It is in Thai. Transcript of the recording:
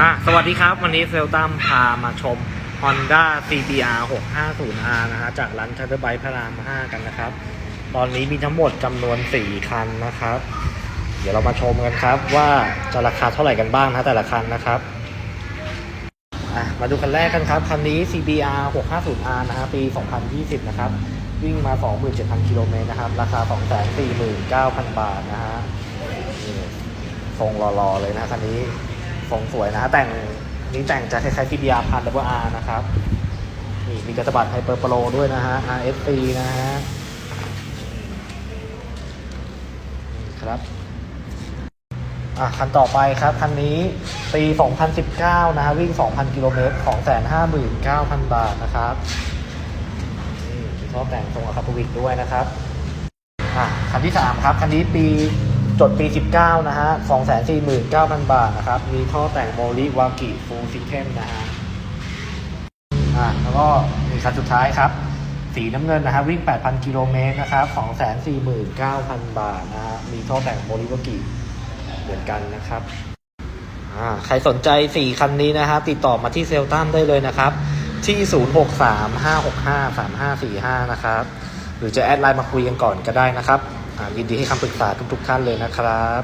อะสวัสดีครับวันนี้เซลตัมพามาชม Honda CBR 650R นะฮะจากร้านชัตเตอร์ไบค์พระราม 5 กันนะครับ ตอนนี้มีทั้งหมดจำนวน 4 คันนะครับ เดี๋ยวเรามาชมกันครับว่าจะราคาเท่าไหร่กันบ้างนะแต่ละคันนะครับอะมาดูคันแรกกันครับ คันนี้ CBR 650R นะฮะปี 2020 นะครับ วิ่งมา 27,000 กิโลเมตรนะครับ ราคา 249,000 บาทนะฮะนี่ทรงรอๆเลยนะคันนี้ ทรงสวยนะแต่งนี้แต่งจะคล้ายๆ CBR พัน w R นะครับนี่มีกระสบัดไฮเปอร์โปรด้วยนะฮะ RSC นะฮะครับอะคันต่อไปครับคันนี้ปี 2019 นะฮะวิ่ง 2,000 กิโลเมตร 259,000 บาทนะครับนี่มีท่อแต่งทรงอะคาปูวิกด้วยนะครับอะคันที่ 3 ครับ คันนี้ปี จดปี 19 นะฮะ 249,000 บาทนะครับ มีท่อแต่งโมริวากิฟูลซิสเทมนะฮะ อะแล้วก็มีคันสุดท้ายครับ สีน้ำเงินนะฮะ วิ่ง 8,000 กิโลเมตรนะครับ 249,000 บาทนะฮะ มีท่อแต่งโมริวากิเหมือนกันนะครับ อ่า ใครสนใจ 4 คันนี้นะฮะ ติดต่อมาที่เซลตัมได้เลยนะครับ ที่ 0635653545 นะครับ หรือจะแอดไลน์มาคุยกันก่อนก็ได้นะครับ ยินดีให้คำปรึกษาทุกๆท่านเลยนะครับ